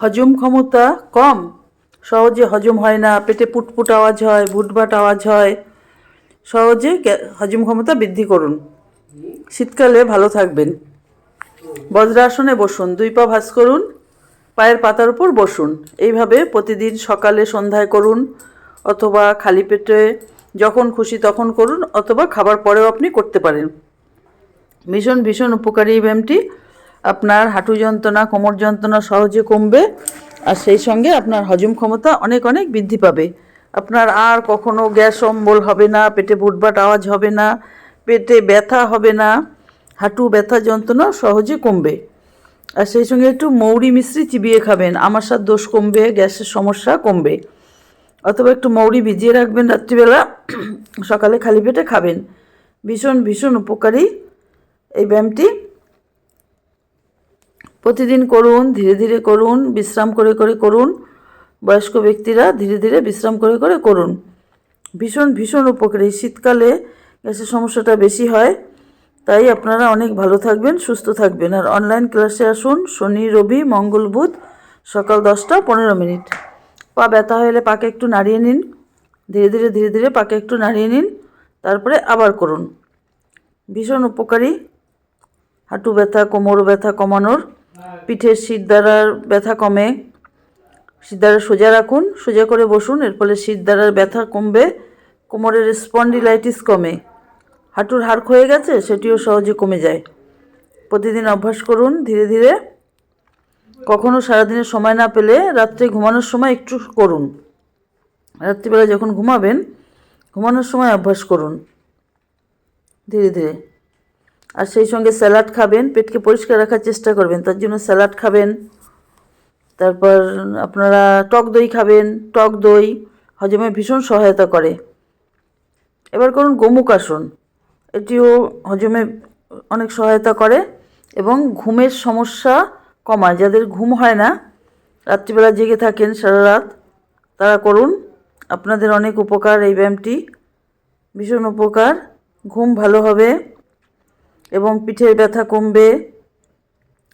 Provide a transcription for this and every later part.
হজম ক্ষমতা কম। সহজে হজম হয় না, পেটে পুটপুট আওয়াজ হয়, ভুটভাট আওয়াজ হয়। সহজে হজম ক্ষমতা বৃদ্ধি করুন। শীতকালে ভালো থাকবেন। বজ্রাসনে বসুন, দুই পা ভাঁজ করুন, পায়ের পাতার উপর বসুন। এইভাবে প্রতিদিন সকালে সন্ধ্যায় করুন, অথবা খালি পেটে যখন খুশি তখন করুন, অথবা খাবার পরেও আপনি করতে পারেন। ভীষণ ভীষণ উপকারী এই ব্যায়ামটি। আপনার হাঁটু যন্ত্রণা, কোমর যন্ত্রণা সহজে কমবে আর সেই সঙ্গে আপনার হজম ক্ষমতা অনেক অনেক বৃদ্ধি পাবে। আপনার আর কখনো গ্যাস অম্বল হবে না, পেটে বুটবাট আওয়াজ হবে না, পেটে ব্যথা হবে না, হাঁটু ব্যথা যন্ত্রণা সহজে কমবে। আর সেই সঙ্গে একটু মৌরি মিশ্রি চিবিয়ে খাবেন আমাশার দোষ কমবে, গ্যাসের সমস্যা কমবে। অথবা একটু মৌরি ভিজিয়ে রাখবেন রাত্রিবেলা, সকালে খালি পেটে খাবেন। ভীষণ ভীষণ উপকারী এই ব্যায়ামটি। প্রতিদিন করুন, ধীরে ধীরে করুন, বিশ্রাম করে করে করুন। বয়স্ক ব্যক্তিরা ধীরে ধীরে বিশ্রাম করে করে করুন। ভীষণ ভীষণ উপকারী। শীতকালে গ্যাসের সমস্যাটা বেশি হয়, তাই আপনারা অনেক ভালো থাকবেন, সুস্থ থাকবেন। আর অনলাইন ক্লাসে আসুন, শনি, রবি, মঙ্গল, বুধ, সকাল দশটা পনেরো মিনিট। পা ব্যথা হলে পাকে একটু নাড়িয়ে নিন। ধীরে ধীরে ধীরে ধীরে পাকে একটু নাড়িয়ে নিন। তারপরে আবার করুন। ভীষণ উপকারী। হাঁটু ব্যথা, কোমর ব্যথা কমানোর পিঠের শিরদাঁড়ার ব্যথা কমে শিরদাঁড়া সোজা রাখুন, সোজা করে বসুন, এর ফলে শিরদাঁড়ার ব্যথা কমবে, কোমরের স্পন্ডিলাইটিস কমে। হাঁটুর হাড় ক্ষয়ে গেছে, সেটিও সহজে কমে যায়। প্রতিদিন অভ্যাস করুন ধীরে ধীরে। কখনো সারাদিনের সময় না পেলে রাত্রে ঘুমানোর সময় একটু করুন। রাত্রিবেলা যখন ঘুমাবেন, ঘুমানোর সময় অভ্যাস করুন। ধীরে ধীরে। আর সেই সঙ্গে স্যালাড খাবেন, পেটকে পরিষ্কার রাখার চেষ্টা করবেন, তার জন্য স্যালাড খাবেন। তারপর আপনারা টক দই খাবেন, টক দই হজমে ভীষণ সহায়তা করে। এবার করুন গোমুখ আসন, এটিও হজমে অনেক সহায়তা করে এবং ঘুমের সমস্যা কমায়। যাদের ঘুম হয় না, রাত্রিবেলা জেগে থাকেন সারা রাত, তারা করুন। আপনাদের অনেক উপকার এই ব্যায়ামটি, ভীষণ উপকার। ঘুম ভালো হবে। এবং পিঠের ব্যথা কমবে,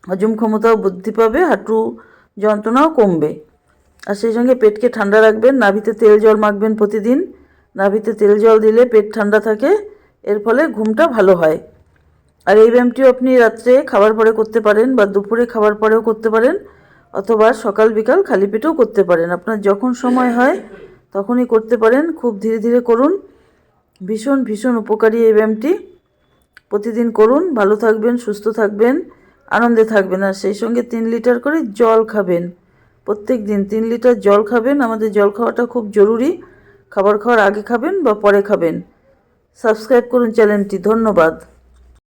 হজম ক্ষমতাও বৃদ্ধি পাবে, হাঁটু যন্ত্রণাও কমবে। আর সেই সঙ্গে পেটকে ঠান্ডা রাখবেন, নাভিতে তেল জল মাখবেন প্রতিদিন। নাভিতে তেল জল দিলে পেট ঠান্ডা থাকে, এর ফলে ঘুমটা ভালো হয়। আর এই ব্যায়ামটিও আপনি রাত্রে খাবার পরে করতে পারেন বা দুপুরে খাবার পরেও করতে পারেন, অথবা সকাল, বিকাল খালি পেটেও করতে পারেন। আপনার যখন সময় হয়, তখনই করতে পারেন। খুব ধীরে ধীরে করুন। ভীষণ ভীষণ উপকারী এই ব্যায়ামটি। প্রতিদিন করুন, ভালো থাকবেন, সুস্থ থাকবেন, আনন্দে থাকবেন। আর সেই সঙ্গে তিন লিটার করে জল খাবেন। প্রত্যেক দিন তিন লিটার জল খাবেন। আমাদের জল খাওয়াটা খুব জরুরি। খাবার খাওয়ার আগে খাবেন বা পরে খাবেন। সাবস্ক্রাইব করুন চ্যানেলটি। ধন্যবাদ।